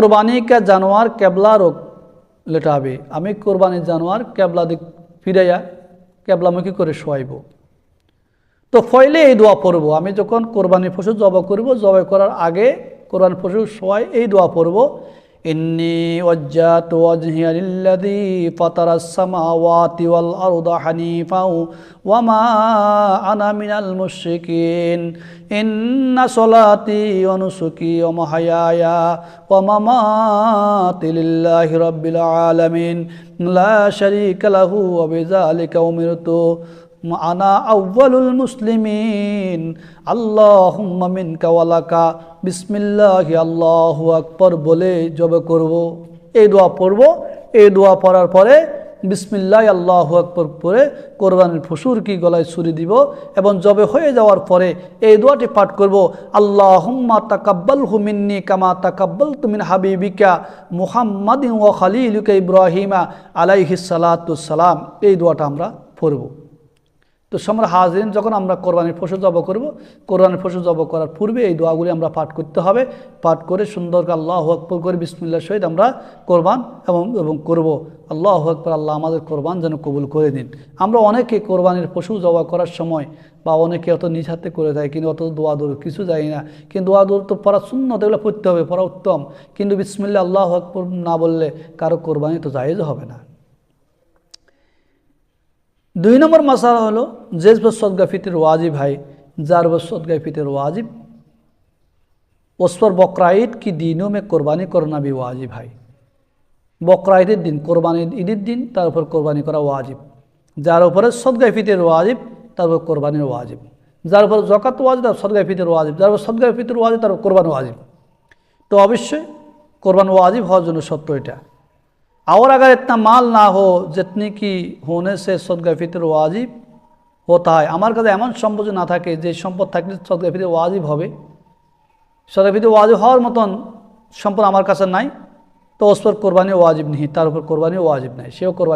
कुर्बानी का जानवर केबला रोक লেটাবে আমি কোরবানির জানোয়ার কেবলা দিক ফিরাইয়া কেবলামুখী করে শোয়াইব তো ফয়লে এই দোয়া পড়ব আমি যখন কোরবানির পশু জবা করব জবাই করার আগে কোরবানির পশু শোয়াই এই দোয়া পড়ব ইন্নি ওয়াজ্জাতু ওয়াজহিয়া লিল্লাযী ফাতারাস সামাওয়াতি ওয়াল আরদা হানিফাও ওয়া মা আনা মিনাল মুশরিকিন ইন্না সলাতি ওয়া নুসুকি ওয়া মাহয়ায়া ওয়া মামাতি লিল্লাহি রাব্বিল আলামিন আনা আউ্বালুল মুসলিমিন। আল্লাহুম্মা মিনকা ওয়ালাকা বিসমিল্লাহি, আল্লাহু আকবর বলে জবে করব। এই দোয়া পড়ব। এই দোয়া পড়ার পরে বিসমিল্লাহ, আল্লাহ আকবর পরে কোরবানির ফসুর কি গলায় ছুরি দিব এবং জবে হয়ে যাওয়ার পরে এই দোয়াটি পাঠ করব। আল্লাহ হুম্মা তাকাব্বাল হুমিন্নি কামা তাকাব্বাল তুমিন হাবিবিকা মুহাম্মাদ ও খালিলুকা ইব্রাহিমা আলাইহিস সালাম। এই দোয়াটা আমরা পড়ব। তো আমরা হাজরিন যখন আমরা কোরবানির পশু জব করব, কোরবানির পশু জব করার পূর্বে এই দোয়াগুলি আমরা পাঠ করতে হবে। পাঠ করে সুন্দর আল্লাহ আকবর করে বিসমুল্লাহ সহিত আমরা কোরবান এবং এবং করব। আল্লাহ আকবর, আল্লাহ আমাদের কোরবান যেন কবুল করে দিন আমরা অনেকে কোরবানির পশু জবা করার সময় বা অনেকে অত নিজ হাতে করে দেয় কিন্তু অত দোয়া দৌড় কিছু যায় না, কিন্তু দোয়া দৌড় তো পড়া শূন্য এগুলো পড়তে হবে, পড়া উত্তম। কিন্তু বিসমিল্লা আল্লাহ আকবর না বললে কারও কোরবানি তো জায়েজ হবে না। দুই নম্বর মশালা হলো যে সদগা ফিতের ওয়াজিব है जार व सदगा फितर वाजिब उस पर बकराईद की दिनों में কোরবানি करना भी वाजिब है বকরাইদের দিন কোরবানি ঈদের দিন তার উপর কোরবানি করা ওয়াজিব যার উপরে সদগাই ফিতের ওয়াজিব তার উপর কোরবানির ওয়াজিব যার উপর জকাত ওয়াজিব তার সদগাই ফিতের ওয়াজিব যার উপর সদগাই ফিতের ওয়াজিব তার উপর কোরবান ওয়াজিব তো অবশ্যই কোরবান ওয়াজিব হওয়ার জন্য সত্য এটা और अगर इतना माल ना हो जितनी की होने से सदगा फितर ওয়াজিব হতা হয় আমার কাছে এমন সম্পদ না থাকে যে সম্পদ থাকলে সদগা ফিতে ওয়াজিব হবে সদগা ফিতে ওয়াজিব হওয়ার মতন সম্পদ আমার কাছে নাই তো ওস পর কোরবানি ওয়াজিব নেই তার উপর কোরবানি ওয়াজিব নাই সেও কোরবানি